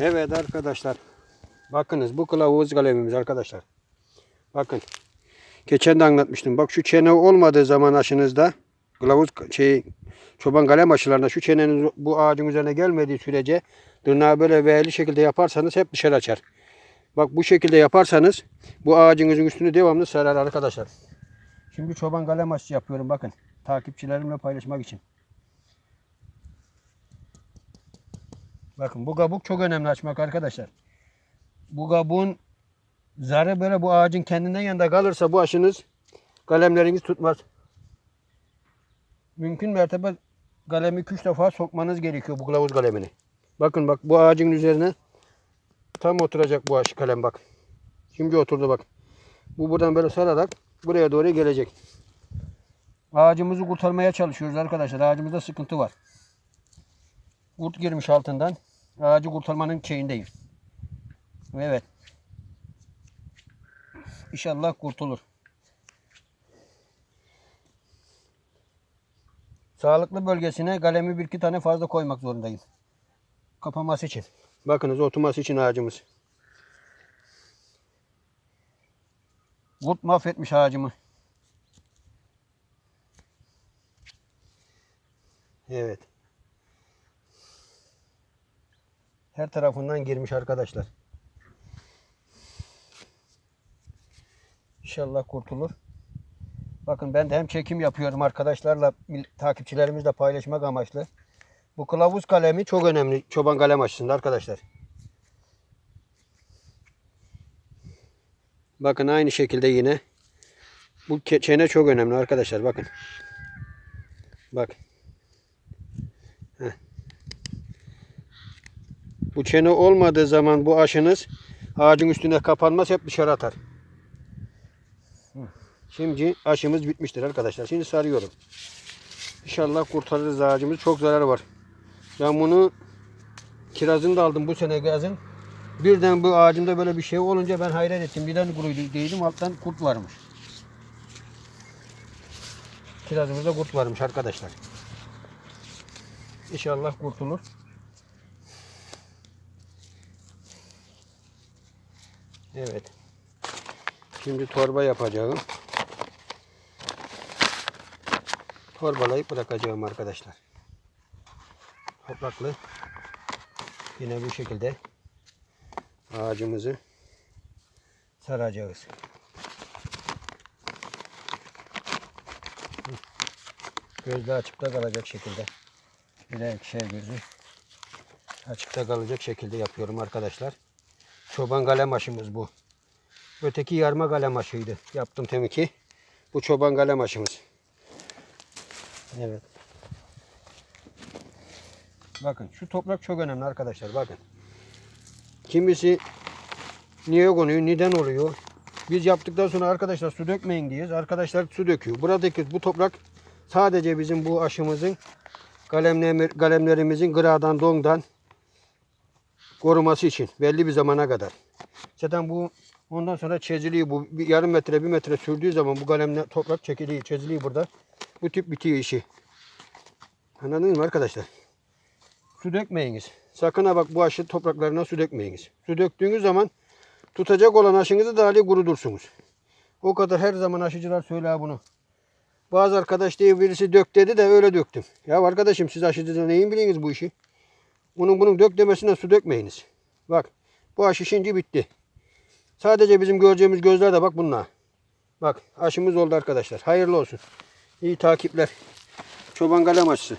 Evet arkadaşlar. Bakınız bu kılavuz kalemimiz arkadaşlar. Bakın. Geçen de anlatmıştım. Bak şu çene olmadığı zaman aşınızda kılavuz şey çoban kalem aşılarında şu çenenin bu ağacın üzerine gelmediği sürece tırnağı böyle V'li şekilde yaparsanız hep dışarı açar. Bak bu şekilde yaparsanız bu ağacınızın üstünü devamlı sarar arkadaşlar. Şimdi çoban kalem aşısı yapıyorum bakın. Takipçilerimle paylaşmak için. Bakın bu kabuk çok önemli açmak arkadaşlar. Bu kabuğun zarı böyle bu ağacın kendinden yanında kalırsa bu aşınız kalemleriniz tutmaz. Mümkün mertebe kalemi 2-3 defa sokmanız gerekiyor bu kılavuz kalemini. Bakın bak bu ağacın üzerine tam oturacak bu aşı kalem bak. Şimdi oturdu bak. Bu buradan böyle sararak buraya doğru gelecek. Ağacımızı kurtarmaya çalışıyoruz arkadaşlar. Ağacımızda sıkıntı var. Kurt girmiş altından. Ağacı kurtarmanın şeyindeyim. Evet. İnşallah kurtulur. Sağlıklı bölgesine kalemi bir iki tane fazla koymak zorundayım. Kapaması için. Bakınız oturması için ağacımız. Kurt mahvetmiş ağacımı. Evet. Her tarafından girmiş arkadaşlar. İnşallah kurtulur. Bakın ben de hem çekim yapıyorum arkadaşlarla, takipçilerimizle paylaşmak amaçlı. Bu kılavuz kalemi çok önemli çoban kalem açısında arkadaşlar. Bakın aynı şekilde yine. Bu çene çok önemli arkadaşlar bakın. Bak. Bu çene olmadığı zaman bu aşınız ağacın üstüne kapanmaz hep dışarı atar. Şimdi aşımız bitmiştir arkadaşlar. Şimdi sarıyorum. İnşallah kurtarırız ağacımız. Çok zararı var. Ben bunu kirazını da aldım bu sene yazın. Birden bu ağacımda böyle bir şey olunca ben hayret ettim. Birden kuruydu değilim alttan kurt varmış. Kirazımızda kurt varmış arkadaşlar. İnşallah kurtulur. Evet. Şimdi torba yapacağım. Torbalayıp bırakacağım arkadaşlar. Topraklı. Yine bu şekilde ağacımızı saracağız. Gözde açıkta kalacak şekilde. De şey gözü açıkta kalacak şekilde yapıyorum arkadaşlar. Çoban kalem aşımız bu. Öteki yarma kalem aşıydı. Yaptım tabii ki. Bu çoban kalem aşımız. Evet. Bakın şu toprak çok önemli arkadaşlar. Bakın. Kimisi niye konuyor, neden oluyor? Biz yaptıktan sonra arkadaşlar su dökmeyin diyoruz. Arkadaşlar su döküyor. Buradaki bu toprak sadece bizim bu aşımızın kalemler, kalemlerimizin gıradan, dondan koruması için belli bir zamana kadar. Zaten bu ondan sonra çeziliyor. Bu bir yarım metre, bir metre sürdüğü zaman bu kalemle toprak çekiliyor, çeziliyor burada. Bu tip bitiyor işi. Anladınız mı arkadaşlar? Su dökmeyiniz. Sakın ha bak bu aşı topraklarına su dökmeyiniz. Su döktüğünüz zaman tutacak olan aşınızı dahi kurudursunuz. O kadar her zaman aşıcılar söyler bunu. Bazı arkadaş diye birisi dök dedi de öyle döktüm. Ya arkadaşım siz aşıcıda neyin biliyorsunuz bu işi? Bunun bunun dök demesinden su dökmeyiniz. Bak bu aşı şimdi bitti. Sadece bizim göreceğimiz gözler de bak bunlar. Bak aşımız oldu arkadaşlar. Hayırlı olsun. İyi takipler. Çoban kalem aşısı.